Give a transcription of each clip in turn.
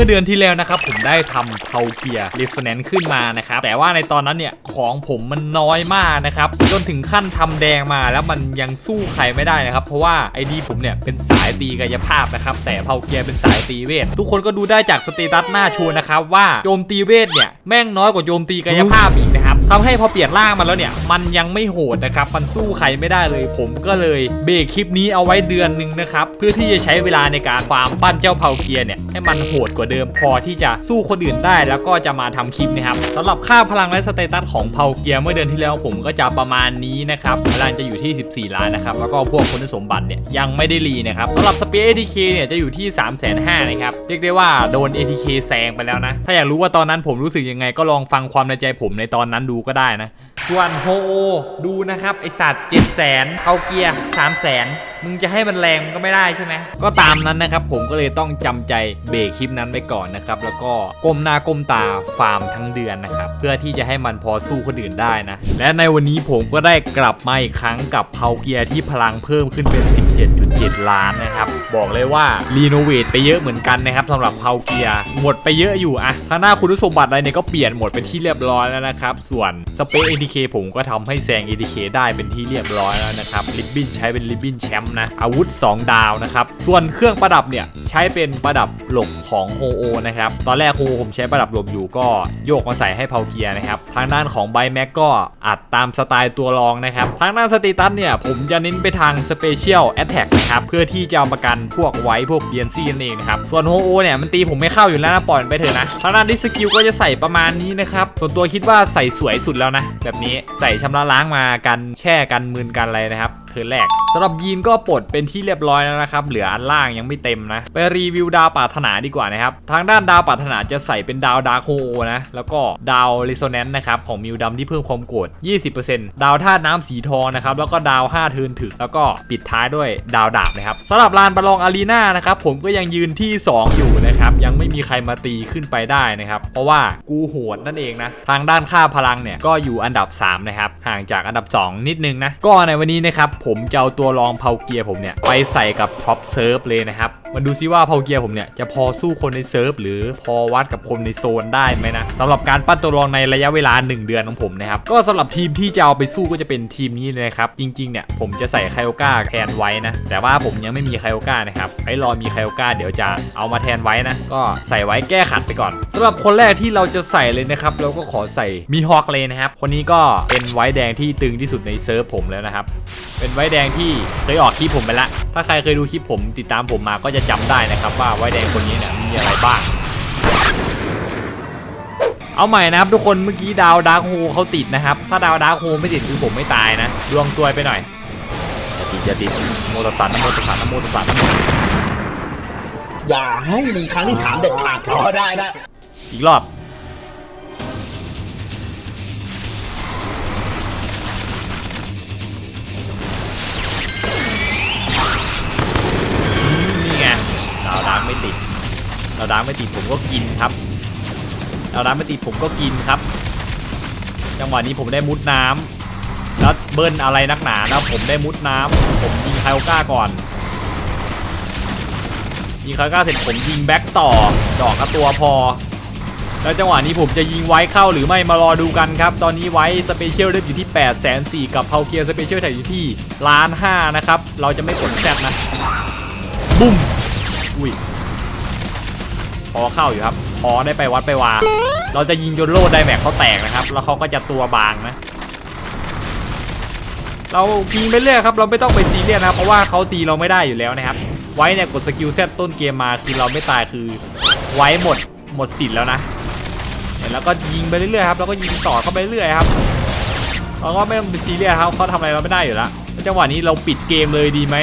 มื่อเดือนที่แล้วนะครับผมได้ทำเพาเกียร์รีเฟนนขึ้นมานะครับแต่ว่าในตอนนั้นเนี่ยของผมมันน้อยมากนะครับจนถึงขั้นทำแดงมาแล้วมันยังสู้ใครไม่ได้นะครับเพราะว่าไอดีผมเนี่ยเป็นสายตีกายภาพนะครับแต่เพาเกียร์เป็นสายตีเวท ทุกคนก็ดูได้จากสเตตัสหน้าชวนนะครับว่าโจมตีเวทเนี่ยแม่งน้อยกว่าโจมตีกายภาพอีกนะครับ ทำให้พอเปลี่ยนร่างมาแล้วเนี่ย มันยังไม่โหดนะครับ มันสู้ใครไม่ได้เลย ผมก็เลยเบรกคลิปนี้เอาไว้เดือนหนึ่งนะครับ เพื่อที่จะใช้เวลาในการฟาร์มปั้นเจ้าเพาเกียร์เนี่ย ให้มันโหดกว่าเดิมพอที่จะสู้คนอื่นได้ แล้วก็จะมาทำคลิปนะครับสำหรับค่าพลังและสเตตัสของเพาเกียร์เมื่อเดือนที่แล้วผมก็จะประมาณนี้นะครับพลังจะอยู่ที่ 14 ล้านนะครับ แล้วก็พวกคุณสมบัติเนี่ยยังไม่ได้รีนะครับสำหรับสเปียร์ ATK เนี่ยจะอยู่ที่ 3 5 0 0 0นะครับ เรียกได้ว่าโดน ATK แซงไปแล้วนะ ถ้าอยากรู้ว่าตอนนั้นผมรู้สึกยังไงก็ลองฟังความในใจผมในตอนนั้นดูก็ได้นะ ส่วนโฮโอดูนะครับ ไอสัตว์7 0 0 0 0 0เข้าเกียร์3 0 0 0 0 0มึงจะให้มันแรงก็ไม่ได้ใช่ไหม ก็ตามนั้นนะครับ ผมก็เลยต้องจำใจเบรกคลิปนั้นไปก่อนนะครับ แล้วก็ก้มหน้าก้มตาฟาร์มทั้งเดือนนะครับ เพื่อที่จะให้มันพอสู้คนอื่นได้นะ และในวันนี้ผมก็ได้กลับมาอีกครั้งกับเพาเกียร์ที่พลังเพิ่มขึ้นเป็น 7.7 ล้านนะครับ บอกเลยว่ารีโนเวทไปเยอะเหมือนกันนะครับสำหรับเพาเกียหมดไปเยอะอยู่อะทางหน้าคุณสมบัติอะไรเนี่ยก็เปลี่ยนหมดเป็นที่เรียบร้อยแล้วนะครับ ส่วนสเปค ATK ผมก็ทำให้แซง ATK ได้เป็นที่เรียบร้อยแล้วนะครับริบบิ้นใช้เป็นริบบิ้นแชมป์นะ อาวุธ 2 ดาวนะครับ ส่วนเครื่องประดับเนี่ยใช้เป็นประดับหลบของโฮโอนะครับ ตอนแรกโฮโอผมใช้ประดับหลบอยู่ก็โยกมาใส่ให้เพาเกียร์นะครับ ทางด้านของไบแม็กก็อัดตามสไตล์ตัวรองนะครับ ทางด้านสเตตัสเนี่ยผมจะเน้นไปทางสเปเชียลแอแทกนะครับเพื่อที่จะเอาประกันพวกไว้พวกเดียนซี่นั่นเองนะครับส่วนโฮโอเนี่ยมันตีผมไม่เข้าอยู่แล้วนะปล่อยมันไปเถอะนะทางด้านดิสกิลก็จะใส่ประมาณนี้นะครับส่วนตัวคิดว่าใส่สวยสุดแล้วนะแบบนี้ใส่ชำระล้างมากันแช่กันมืนกันอะไรนะครับเทิร์นแรกสำหรับยีนก็ปลดเป็นที่เรียบร้อยแล้วนะครับเหลืออันล่างยังไม่เต็มนะ ไปรีวิวดาวปรารถนาดีกว่านะครับทางด้านดาวปรารถนาจะใส่เป็นดาวดาร์คโฮนะแล้วก็ดาวเรโซแนนต์นะครับของมิวดำที่เพิ่มความโกรธ20%ดาวธาตุน้ำสีทองนะครับแล้วก็ดาว5เทิร์นถึกแล้วก็ปิดท้ายด้วยดาวดาบนะครับสำหรับลานประลองอารีนานะครับผมก็ยังยืนที่ 2 อยู่นะครับยังไม่มีใครมาตีขึ้นไปได้นะครับเพราะว่ากูโหดนั่นเองนะทางด้านค่าพลังเนี่ยก็อยู่อันดับ3นะครับห่างจากอันดับ 2 นิดนึงนะก็ในวันนี้นะครับผมจะเอาตัวรองเพาเกียร์ผมเนี่ย ไปใส่กับท็อปเซิร์ฟเลยนะครับมาดูซิว่าเพาเกียร์ผมเนี่ยจะพอสู้คนในเซิร์ฟหรือพอวัดกับคนในโซนได้ไหมนะสำหรับการปั้นตัวรองในระยะเวลา 1 เดือนของผมนะครับก็สำหรับทีมที่จะเอาไปสู้ก็จะเป็นทีมนี้เลยครับจริงๆเนี่ยผมจะใส่ไคโอก้าแทนไว้นะแต่ว่าผมยังไม่มีไคโอก้านะครับให้รอมีไคโอก้าเดี๋ยวจะเอามาแทนไว้นะก็ใส่ไว้แก้ขัดไปก่อนสำหรับคนแรกที่เราจะใส่เลยนะครับเราก็ขอใส่มีฮอกเลยนะครับคนนี้ก็เป็นไว้แดงที่ตึงที่สุดในเซิร์ฟผมแล้วนะครับเป็นไว้แดงที่เคยออกคลิปผมไปละถ้าใครเคยดูคลิปผมติดตามผมมาก็จะจำได้นะครับว่าไว้แดงคนนี้เนี่ยมีอะไรบ้าง เอาใหม่นะครับทุกคนเมื่อกี้ดาวดาร์คโฮเขาติดนะครับ ถ้าดาวดาร์คโฮไม่ติดคือผมไม่ตายนะดวงตัวยไปหน่อยจะติดจะติดโมตสสันนะโมตสสันนะโมตสสันนะโมอย่าให้มีครั้งที่สามเด็ดขาดอ๋อได้ได้อีกรอบ ไม่ติดดาวดาร์กไม่ติดผมก็กินครับดาวดาร์กไม่ติดผมก็กินครับ จังหวะนี้ผมได้มุดน้ำแล้วเบิ้ลอะไรนักหนานะผมได้มุดน้ำผมยิงไคโอก้าก่อนยิงไคโอก้าเสร็จผมยิงแบ็กต่อดอกละตัวพอแล้วจังหวะนี้ผมจะยิงไว้เข้าหรือไม่มารอดูกันครับ ตอนนี้ไว้สเปเชียลเลือดอยู่ที่8 4 0 0 0กับเพาเกียร์สเปเชียลแท็กอยู่ที่ล้านห้านะครับ เราจะไม่กดแซดนะ บุ้ม อุ้ย อเข้าอยู่ครับพอได้ไปวัดไปวา เราจะยิงจนโลดไดแม็กเขาแตกนะครับ แล้วเขาก็จะตัวบางนะ เรายิงไปเรื่อยครับ เราไม่ต้องไปซีเรียสนะครับ เพราะว่าเขาตีเราไม่ได้อยู่แล้วนะครับ ไว้เนี่ยกดสกิลเซตต้นเกมมาคือเราไม่ตายคือ ไว้หมดหมดสิทธิ์แล้วนะเนี่ยแล้วก็ยิงไปเรื่อยๆครับ แล้วก็ยิงต่อเข้าไปเรื่อยครับ เราก็ไม่ต้องไปซีเรียสครับเขาทำอะไรเราไม่ได้อยู่แล้วแล้วจังหวะนี้เราปิดเกมเลยดีไหม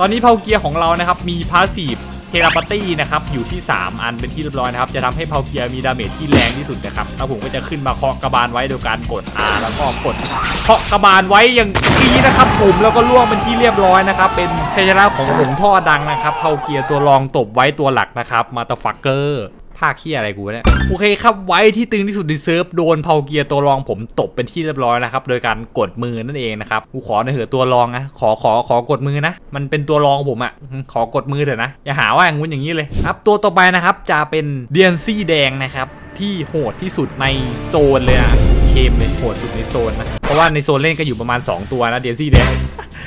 ตอนนี้เพาเกียร์ของเรานะครับมีพาสซีฟ เทราปาตี้นะครับอยู่ที่ 3 อันเป็นที่เรียบร้อยนะครับจะทำให้เพาเกียร์มีดาเมจที่แรงที่สุดนะครับแล้วผมก็จะขึ้นมาเคาะกระบาลไว้โดยการกด R แล้วก็กดเคาะกระบาลไว้อย่างนี้นะครับผมแล้วก็ล่วงเป็นที่เรียบร้อยนะครับเป็นชัยชนะของหงท่อดังนะครับเพาเกียร์ตัวรองตบไว้ตัวหลักนะครับมาตาฟักเกอร์ ภาคเคียอะไรกูเนี่ยโอเคครับไว้ที่ตึงที่สุดในเซิร์ฟโดนเผาเกียร์ตัวรองผมตบเป็นที่เรียบร้อยนะครับโดยการกดมือนั่นเองนะครับกูขอในเถอะตัวรองนะขอขอขอกดมือนะ มันเป็นตัวรองผมอะ่ะขอกดมือเถอะนะอย่าหาว่าอย่างงู้นอย่างนี้เลยครับตัวต่อไปนะครับจะเป็นเดียนซี่แดงนะครับที่โหดที่สุดในโซนเลยอะเคมเลยโหดสุดในโซนนะเพราะว่าในโซนเล่นก็อยู่ประมาณ 2 ตัวนะเดียนซี่แดง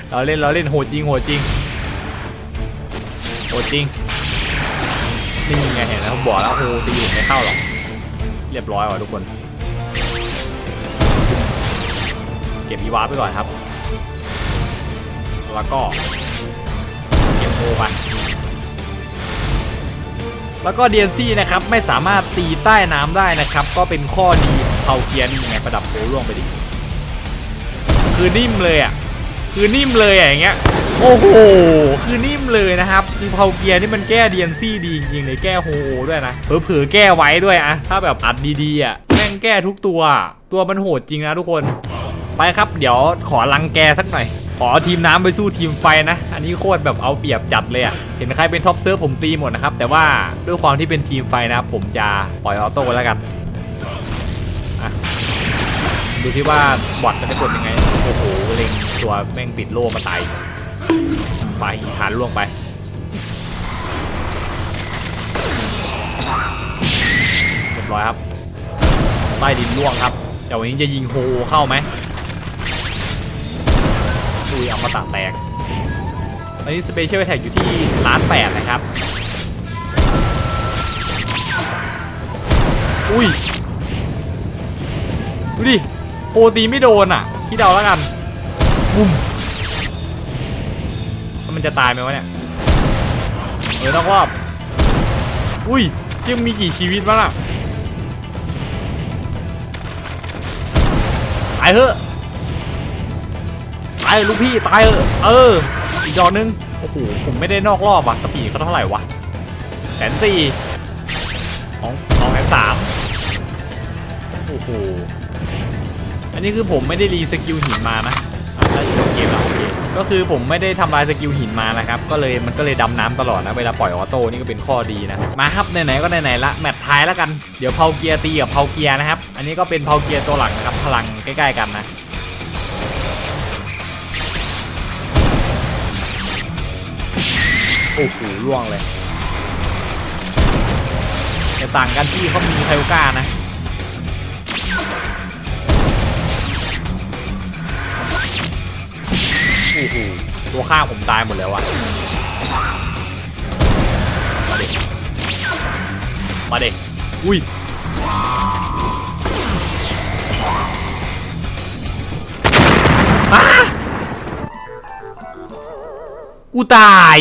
เราเล่นเราเล่นโหดจริงโหดจริงโหดจริง นี่ไงเห็นแล้วบอกแล้วโอ้โหตีอยู่ไม่เข้าหรอก เรียบร้อยว่ะทุกคน เก็บอีวาร์ไปก่อนครับ แล้วก็ เก็บโมไปแล้วก็เดียนซี่นะครับไม่สามารถตีใต้น้ำได้นะครับ ก็เป็นข้อดีของเผาเกียร์นี่ไงประดับโผล่วงไปดิ คือนิ่มเลยอะ คือนิ่มเลยอะอย่างเงี้ยโอ้โหคือนิ่มเลยนะครับคือเผาเกียร์นี่มันแก้เดียนซี่ดีจริงๆเลยแก้โฮโอด้วยนะเผื่อๆแก้ไว้ด้วยอะถ้าแบบอัดดีๆอะแม่งแก้ทุกตัว ตัวมันโหดจริงนะทุกคน ไปครับ เดี๋ยวขอลังแกสักหน่อยขอทีมน้ำไปสู้ทีมไฟนะ อันนี้โคตรแบบเอาเปรียบจัดเลยอะเห็นใครเป็นท็อปเซิร์ฟผมตีหมดนะครับ แต่ว่าด้วยความที่เป็นทีมไฟนะผมจะปล่อยออโต้แล้วกันอะ ดูที่ว่าบอทมันจะกดยังไง โอ้โหเล็งตัวแม่งปิดโล่มาตายไปฐานล่วงไปเรียบร้อยครับ ใต้ดินล่วงครับ แต่วันนี้จะยิงโฮเข้าไหมอุ้ยเอามาตะแตกอันนี้สเปเชียลแท็กอยู่ที่ล้านแปดนะครับ อุ้ย ดูดิ โปรตีไม่โดนอะคิดเอาแล้วกันบุ้มแล้วมันจะตายไหมวะเนี่ยเออต้องรอบอุ้ยยังมีกี่ชีวิตบ้างล่ะตายเถอะตายลูกพี่ตายเถอะเอออีกดอกนึงโอ้โหผมไม่ได้นอกรอบอะสปีดเขาเท่าไหร่วะแสนสี่ของของแสนสามโอ้โห อันนี้คือผมไม่ได้รีสกิลหินมานะถ้าจบเกมแล้วโอเคก็คือผมไม่ได้ทำลายสกิลหินมานะครับ ก็เลยมันก็เลยดำน้ำตลอดนะ เวลาปล่อยออโต้นี่ก็เป็นข้อดีนะ มาครับไหนๆก็ไหนๆละ แมตช์ท้ายแล้วกัน เดี๋ยวเพาเกียร์ตีกับเพาเกียร์นะครับ อันนี้ก็เป็นเพาเกียร์ตัวหลักนะครับ พลังใกล้ๆกันนะโอ้โหล่วงเลยแต่ต่างกันที่เขามีไคโอก้านะ โอ้โหตัวข้างผมตายหมดแล้วอะมาเด็กมาเด็กอุ้ยอ้ากูตาย